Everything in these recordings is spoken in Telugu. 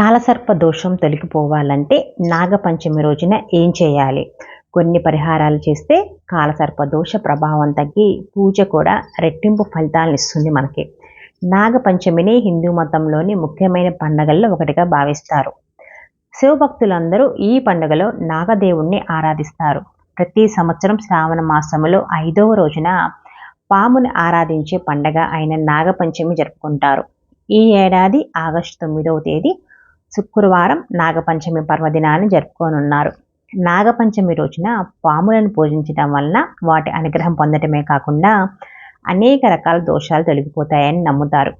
కాలసర్ప దోషం తొలగిపోవాలంటే నాగపంచమి రోజున ఏం చేయాలి? కొన్ని పరిహారాలు చేస్తే కాలసర్ప దోష ప్రభావం తగ్గి పూజ కూడా రెట్టింపు ఫలితాలను ఇస్తుంది మనకి. నాగపంచమిని హిందూ మతంలోని ముఖ్యమైన పండగల్లో ఒకటిగా భావిస్తారు. శివభక్తులందరూ ఈ పండుగలో నాగదేవుణ్ణి ఆరాధిస్తారు. ప్రతి సంవత్సరం శ్రావణ మాసంలో ఐదవ రోజున పాముని ఆరాధించే పండగ అయిన నాగపంచమి జరుపుకుంటారు. ఈ ఏడాది ఆగస్టు తొమ్మిదవ తేదీ శుక్రవారం నాగపంచమి పర్వదినాన్ని జరుపుకోనున్నారు. నాగపంచమి రోజున పాములను పూజించడం వలన వాటి అనుగ్రహం పొందటమే కాకుండా అనేక రకాల దోషాలు తొలగిపోతాయని నమ్ముతారు.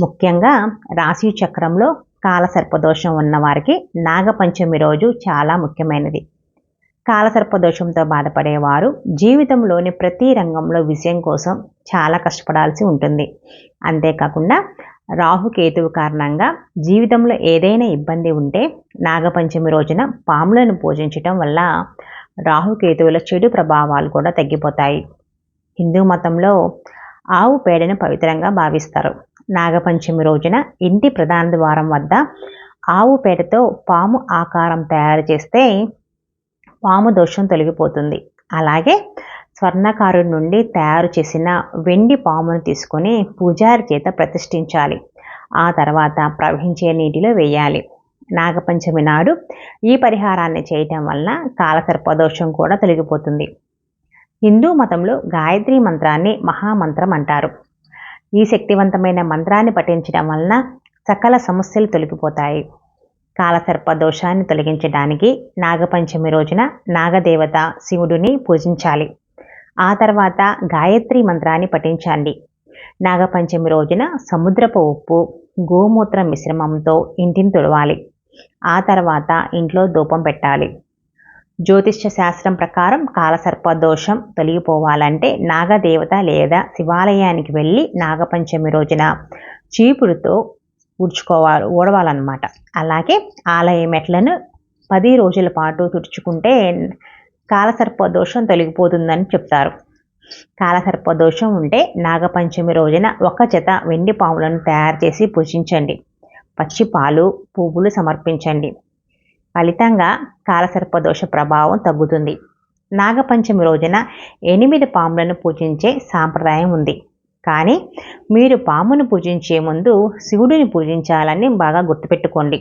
ముఖ్యంగా రాశి చక్రంలో కాలసర్పదోషం ఉన్నవారికి నాగపంచమి రోజు చాలా ముఖ్యమైనది. కాలసర్పదోషంతో బాధపడేవారు జీవితంలోని ప్రతి రంగంలో విజయం కోసం చాలా కష్టపడాల్సి ఉంటుంది. అంతేకాకుండా రాహుకేతువు కారణంగా జీవితంలో ఏదైనా ఇబ్బంది ఉంటే నాగపంచమి రోజున పాములను పూజించటం వల్ల రాహుకేతువుల చెడు ప్రభావాలు కూడా తగ్గిపోతాయి. హిందూ మతంలో ఆవు పేడను పవిత్రంగా భావిస్తారు. నాగపంచమి రోజున ఇంటి ప్రధాన ద్వారం వద్ద ఆవు పేడతో పాము ఆకారం తయారు చేస్తే పాము దోషం తొలగిపోతుంది. అలాగే స్వర్ణకారు నుండి తయారు చేసిన వెండి పామును తీసుకొని పూజారి చేత ప్రతిష్ఠించాలి. ఆ తర్వాత ప్రవహించే నీటిలో వేయాలి. నాగపంచమి నాడు ఈ పరిహారాన్ని చేయటం వలన కాలసర్పదోషం కూడా తొలగిపోతుంది. హిందూ మతంలో గాయత్రి మంత్రాన్ని మహామంత్రం అంటారు. ఈ శక్తివంతమైన మంత్రాన్ని పఠించడం వలన సకల సమస్యలు తొలగిపోతాయి. కాలసర్ప దోషాన్ని తొలగించడానికి నాగపంచమి రోజున నాగదేవత శివుడిని పూజించాలి. ఆ తర్వాత గాయత్రి మంత్రాన్ని పఠించండి. నాగపంచమి రోజున సముద్రపు ఉప్పు గోమూత్ర మిశ్రమంతో ఇంటిని తుడవాలి. ఆ తర్వాత ఇంట్లో ధూపం పెట్టాలి. జ్యోతిష్య శాస్త్రం ప్రకారం కాలసర్ప దోషం తొలగిపోవాలంటే నాగదేవత లేదా శివాలయానికి వెళ్ళి నాగపంచమి రోజున చీపుడుతో ఊడ్చుకోవాలి ఊడవాలన్నమాట. అలాగే ఆలయ మెట్లను పది రోజుల పాటు తుడుచుకుంటే కాలసర్ప దోషం తొలగిపోతుందని చెప్తారు. కాలసర్ప దోషం ఉంటే నాగపంచమి రోజున ఒక జత వెండి పాములను తయారు చేసి పూజించండి. పచ్చి పాలు పువ్వులు సమర్పించండి. ఫలితంగా కాలసర్ప దోష ప్రభావం తగ్గుతుంది. నాగపంచమి రోజున ఎనిమిది పాములను పూజించే సాంప్రదాయం ఉంది. కానీ మీరు పామును పూజించే ముందు శివుడిని పూజించాలని బాగా గుర్తుపెట్టుకోండి.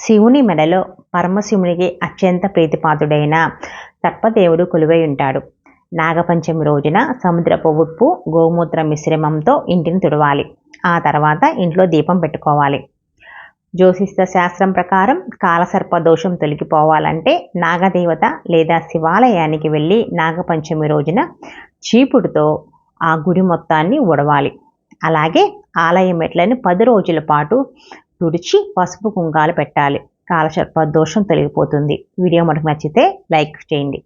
శివుని మెడలో పరమశివునికి అత్యంత ప్రీతిపాతుడైన సర్పదేవుడు కొలువై ఉంటాడు. నాగపంచమి రోజున సముద్రపు ఉప్పు గోమూత్ర మిశ్రమంతో ఇంటిని తుడవాలి. ఆ తర్వాత ఇంట్లో దీపం పెట్టుకోవాలి. జ్యోతిష్య శాస్త్రం ప్రకారం కాలసర్ప దోషం తొలగిపోవాలంటే నాగదేవత లేదా శివాలయానికి వెళ్ళి నాగపంచమి రోజున చీపుడుతో ఆ గుడి మొత్తాన్ని ఉడవాలి అలాగే ఆలయ మెట్లను పది రోజుల పాటు తుడిచి పసుపు కుంకాలు పెట్టాలి. కాలసర్ప దోషం తొలగిపోతుంది. వీడియో మనకు నచ్చితే లైక్ చేయండి.